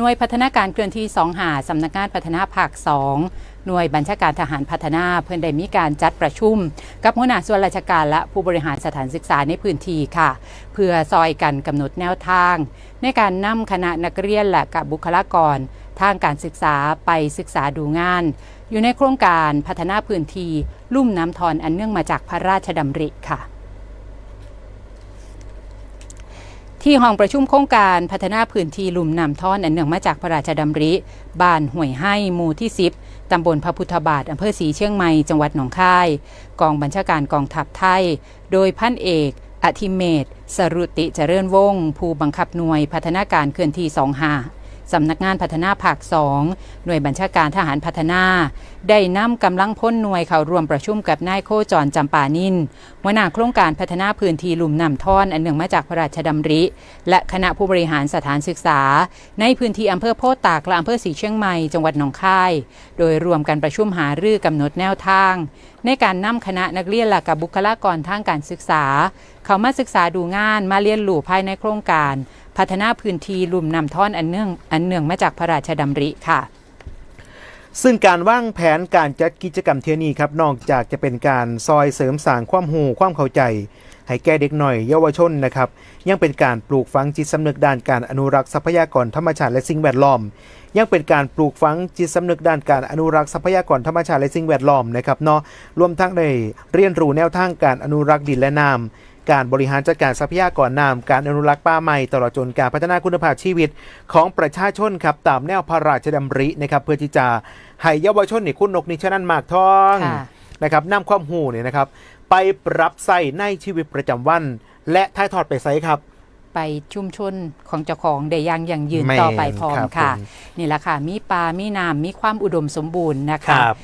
หน่วยพัฒนาการเคลื่อนที่2หาสำนักงานพัฒนาภาค2หน่วยบัญชาการทหารพัฒนาเพื่อนได้มีการจัดประชุม กับหัวหน้าส่วนราชการและผู้บริหารสถานศึกษาในพื้นที่ค่ะ เพื่อซอยกันกำหนดแนวทาง ในการนำคณะนักเรียนและกับบุคลากร ทางการศึกษาไปศึกษาดูงาน อยู่ในโครงการพัฒนาพื้นที่ลุ่มน้ำทอนอันเนื่องมาจากพระราชดำริค่ะ ที่ห้องประชุมโครงการพัฒนาพื้นที่ลุ่มน้ำท่อนอันเนื่องมาจากพระราชดำริ บ้านห่วยให้หมู่ที่ 10 ตำบลพระพุทธบาทอำเภอศรีเชียงใหม่ จังหวัดหนองคาย กองบัญชาการกองทัพไทย โดยพันเอกอธิเมศสรุติเจริญวงศ์ผู้บังคับหน่วยพัฒนาการเคลื่อนที่ 2 5 สำนักงานพัฒนาภาค 2 หน่วยบัญชาการทหารพัฒนา ได้นำกำลังพ้นหน่วยเข้าร่วมประชุมกับนายโคจรจำปานินหัวหน้าโครงการพัฒนาพื้นที่ลุ่มน้ำท่อนอันเนื่องมาจากพระราชดำริ และคณะผู้บริหารสถานศึกษา ในพื้นที่อำเภอโพธิ์ตากและอำเภอสีเชียงใหม่จังหวัดหนองคาย โดยรวมกันประชุมหารือกำหนดแนวทาง ในการนำคณะนักเรียนและกับบุคลากรทางการศึกษา เข้ามาศึกษาดูงานมาเรียนรู้ภายในโครงการ พัฒนาพื้นที่ลุ่มน้ำท่อนอันเนื่องอันเนื่องมาจากพระราชดำริค่ะ ซึ่งการวางแผนการจัดกิจกรรมเที่ยนี้ครับนอกจากจะเป็นการซอยเสริมสร้างความหูความเข้าใจ ให้แก่เด็กหน่อยเยาวชนนะครับยังเป็นการปลูกฝังจิตสำนึกด้านการอนุรักษ์ทรัพยากรธรรมชาติและสิ่งแวดล้อม ยังเป็นการปลูกฝังจิตสำนึกด้านการอนุรักษ์ทรัพยากรธรรมชาติและสิ่งแวดล้อมนะครับเนาะรวมทั้งในเรียนรู้แนวทางการอนุรักษ์ดินและน้ำ การบริหารจัดการทรัพยากรน้ำการอนุรักษ์ป่าไม้ตลอดจนการพัฒนาคุณภาพชีวิตของประชาชนครับตามแนวพระราชดำรินะครับเพื่อที่จะให้เยาวชนนี่คุณนกนิชนันมากท้องค่ะนะครับนำความหูเนี่ยนะครับ ไปปรับใส่ในชีวิตประจำวัน และถ่ายทอดไปใส่ครับ ไปชุมชนของเจ้าของได้อยังยั่งยืนแม่นต่อไปพร้อมครับค่ะผมนี่แหละค่ะ มีปลา มีน้ำมีความอุดมสมบูรณ์นะคะครับ